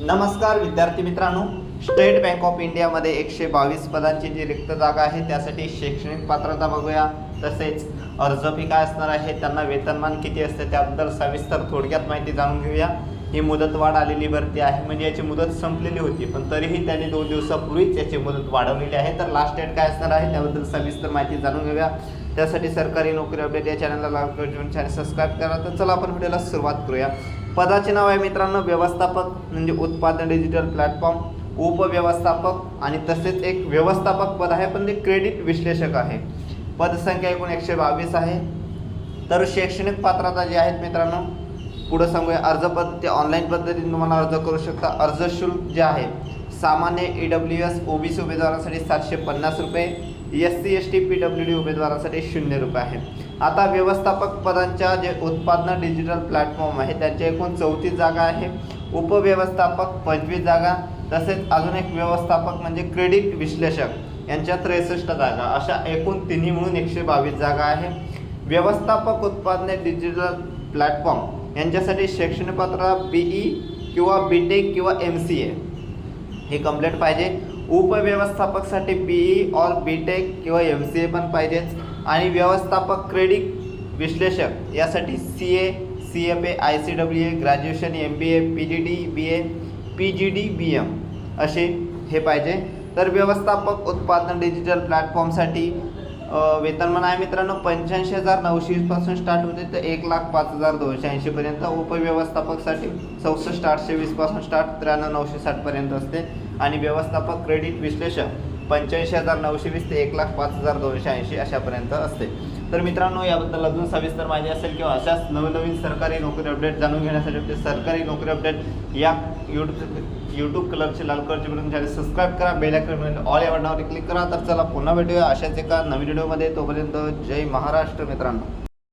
नमस्कार विद्यार्थी मित्रांनो. स्टेट बँक ऑफ इंडियामध्ये एकशे बावीस पदांची जी रिक्त जागा आहे त्यासाठी शैक्षणिक पात्रता बघूया. तसेच अर्ज फी काय असणार आहे त्यांना वेतनमान किती असते त्याबद्दल सविस्तर थोडक्यात माहिती जाणून घेऊया. ही मुदतवाढ आलेली भरती आहे. म्हणजे याची मुदत संपलेली होती पण तरीही त्यांनी दोन दिवसापूर्वीच याची मुदत वाढवलेली आहे. तर लास्ट डेट काय असणार आहे त्याबद्दल सविस्तर माहिती जाणून घेऊया. त्यासाठी सरकारी नोकरी अपडेट या चॅनलला लाईक करून चॅनल सबस्क्राईब करा. तर चला आपण व्हिडिओला सुरुवात करूया. पदाचे नाव आहे मित्रांनो व्यवस्थापक म्हणजे उत्पादन डिजिटल प्लॅटफॉर्म उपव्यवस्थापक आणि तसेच एक व्यवस्थापक पद आहे पण ते क्रेडिट विश्लेषक आहे. पदसंख्या एकूण एकशे बावीस आहे. तर शैक्षणिक पात्रता जी आहेत मित्रांनो पुढं सांगूया. अर्ज पद्धती ऑनलाईन पद्धतीने तुम्हाला अर्ज करू शकता. अर्ज शुल्क जे आहे सामान्य E W S O B C उमेदवारांसाठी सातशे पन्नास रुपये S C S T P W D उमेदवारांसाठी शून्य रुपये आहे आता व्यवस्थापक पदांच्या जे उत्पादन डिजिटल प्लॅटफॉर्म आहे त्यांच्या एकूण चौतीस जागा आहे. उपव्यवस्थापक पंचवीस जागा तसेच अजून एक व्यवस्थापक म्हणजे क्रेडिट विश्लेषक यांच्या त्रेसष्ट जागा. अशा एकूण तिन्ही मिळून एकशे बावीस जागा आहे. व्यवस्थापक उत्पादने डिजिटल प्लॅटफॉर्म यांच्यासाठी शैक्षणिक पात्रता बी ई किंवा बी टेक किंवा एम सी ए हे कंप्लीट पाहिजे. उपव्यवस्थापकसाठी बी ई और बी टेक किंवा एम सी ए पण पाहिजेच आणि व्यवस्थापक क्रेडिट विश्लेषक यासाठी C A C F A I C W A graduation M B A P G D B A P G D B M असे हे पाहिजे. तर व्यवस्थापक उत्पादन डिजिटल प्लॅटफॉर्मसाठी वेतनमान आहे मित्रांनो पंच्याऐंशी हजार नऊशे वीसपासून स्टार्ट होते तर एक लाख पाच हजार दोनशे ऐंशीपर्यंत उपव्यवस्थापकसाठी चौसष्ट आठशे वीसपासून स्टार्ट त्र्याण्णव नऊशे साठपर्यंत असते. आणि व्यवस्थापक क्रेडिट विश्लेषक पंच्याऐंशी हजार नऊशे वीस ते एक लाख पाच हजार दोनशे ऐंशी अशापर्यंत असते. तर मित्रांनो याबद्दल अजून सविस्तर माहिती असेल किंवा अशाच नवनवीन सरकारी नोकरी अपडेट जाणून घेण्यासाठी सरकारी नोकरी अपडेट या यूट्यूब यूट्यूब कलरचे लाल कलरचे बटन सबस्क्राईब करा बेल आयकॉन ऑल या बटनावर क्लिक करा. तर चला पुन्हा भेटूया अशाच एका नवीन व्हिडिओमध्ये तोपर्यंत जय महाराष्ट्र मित्रांनो.